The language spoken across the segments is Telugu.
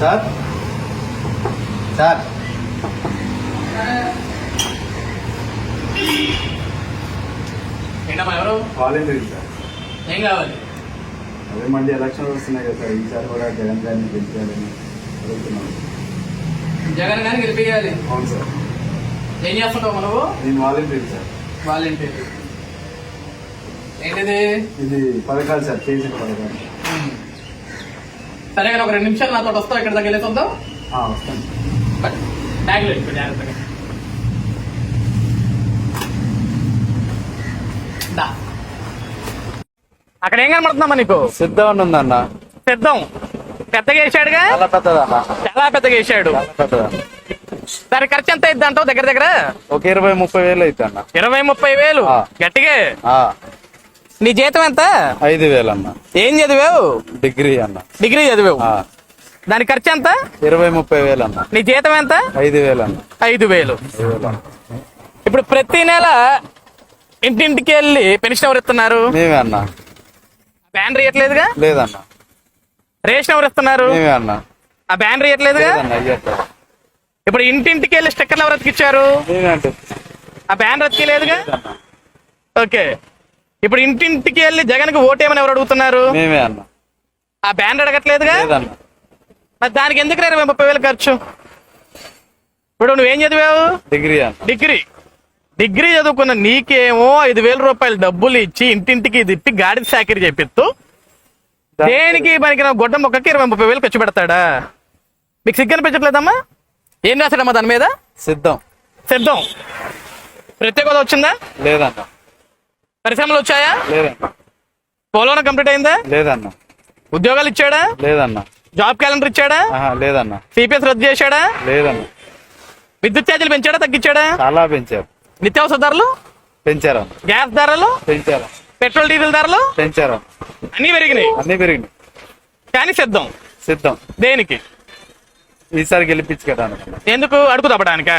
సార్? సార్? ఏంటమ్మా ఎవరు? Volunteer sir. ఏం కావాలి? అదే మళ్ళీ ఎలక్షన్ వస్తున్నాయి కదా సార్. ఈసారి కూడా జగన్ గారిని గెలిచాలని అడుగుతున్నాను. జగన్ గారిని గెలిపించాలి. అవును సార్. ఏం చేస్తుంటావు నువ్వు? నేను వాలంటీర్ సార్. వాలంటీర్. ఏంటిది? ఇది పథకాలు సార్. చేసిన పథకాలు. సరే కానీ ఒక రెండు నిమిషాలు నాతో వస్తావు? ఇక్కడ దగ్గర వెళ్ళేద్దాం ఆ, వస్తాను. సార్ బ్యాగ్లో పెట్టుకో జాగ్రత్తగా. దా. అక్కడ ఏం కనబడుతుందమ్మా నీకు? సిద్ధం ఉందన్న. సిద్ధం. పెద్దగా వేసాడుగా చాలా పెద్దదన్న చాలా పెద్దగా వేసాడు దాని ఖర్చు ఎంత అయింది అంటావు దగ్గర దగ్గర? ఒక ఇరవై ముప్పై వేలు అయితే అన్న. ఇరవై ముప్పై వేలు. గట్టిగా? నీ జీతం ఎంత? ఐదు వేలు అన్న ఏం చదివావు? డిగ్రీ అన్న. డిగ్రీ చదివావు. దాని ఖర్చు ఎంత? ఇరవై ముప్పై వేలు అన్న నీ జీతం ఎంత? ఐదు వేలు. అన్న ఐదు వేలు ఇప్పుడు ప్రతి నెల ఇంటింటికి వెళ్ళి పెన్షన్ ఎవరు ఇస్తున్నారు? మేమే అన్న. బ్యానర్ ఇవ్వట్లేదుగా లేదన్న. రేషన్ ఎవరు ఇస్తున్నారు? మేమే అన్న. ఆ లేదన్న అయ్యట్లేదు ఇప్పుడు ఇంటింటికి వెళ్ళి స్టిక్కర్లు ఎవరు అతికిచ్చారు? ఆ బ్యానర్ అతికిలేదుగా ఓకే. ఇప్పుడు ఇంటింటికి వెళ్ళి జగన్కి ఓటేమని ఎవరు అడుగుతున్నారు? మేమే అన్న. ఆ బ్యానర్ అడగట్లేదుగా? లేదన్న. మరి దానికి ఎందుకు ఇరవై ముప్పై వేలు ఖర్చు? ఇప్పుడు నువ్వేం చదివావు? డిగ్రీ అన్న. డిగ్రీ. డిగ్రీ చదువుకున్న నీకేమో ఐదు వేల రూపాయలు డబ్బులు ఇచ్చి ఇంటింటికి తిప్పి గాడి సాకిరి చెప్పిస్తూ దేనికి పనికిన గొడ్డ మొక్కకి ఇరవై ముప్పై వేలు ఖర్చు పెడతాడా? మీకు సిగ్గు అనిపించట్లేదమ్మా? ఏం రాశాడమ్మా దాని మీద? సిద్ధం. సిద్ధం. ప్రత్యేక హోదా వచ్చిందా? లేదన్న. పరిశ్రమలు వచ్చాయా? లేదన్న. పోలవరం కంప్లీట్ అయిందా? లేదన్న. ఉద్యోగాలు ఇచ్చాడా? లేదన్న. జాబ్ క్యాలెండర్ ఇచ్చాడా? లేదన్న. సిపిఎస్ రద్దు చేశాడా? లేదన్న. విద్యుత్ ఛార్జీలు పెంచాడా? తగ్గించాడా? చాలా పెంచారు. నిత్యావసర ధరలు? పెంచారన్న గ్యాస్ ధరలు? పెంచారు. పెట్రోల్ డీజిల్ ధరలు? పెంచారు. అన్ని పెరిగినాయి. అన్ని పెరిగినాయి. కానీ సిద్ధం. సిద్ధం. దేనికి? ఈసారి గెలిపించుకోవడానికి ఎందుకు? అడుగు తప్పడానిక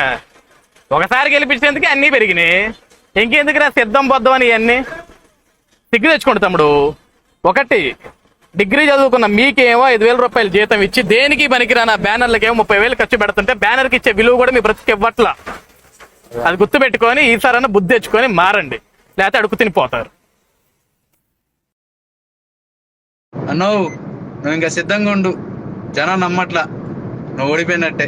ఒకసారి గెలిపించేందుకు అన్ని పెరిగినాయి. ఇంకెందుకురా సిద్ధం బొద్దం అని ఇవన్నీ? సిగ్గు తెచ్చుకోండి తమ్ముడు. ఒకటి డిగ్రీ చదువుకున్న మీకేమో ఐదు వేల రూపాయలు జీతం ఇచ్చి దేనికి పనికిరాని బ్యానర్లకేమో ముప్పై వేలు ఖర్చు పెడుతుంటే బ్యానర్కి ఇచ్చే విలువ కూడా మీ బ్రతికి ఇవ్వట్లా. అది గుర్తు పెట్టుకొని బుద్ధి తెచ్చుకొని మారండి. లేకపోతే అడుగు తినిపోతారు. అన్నో నువ్వు ఇంకా సిద్ధంగా ఉండు. జనం నమ్మట్లా. నువ్వు ఓడిపోయినట్టే.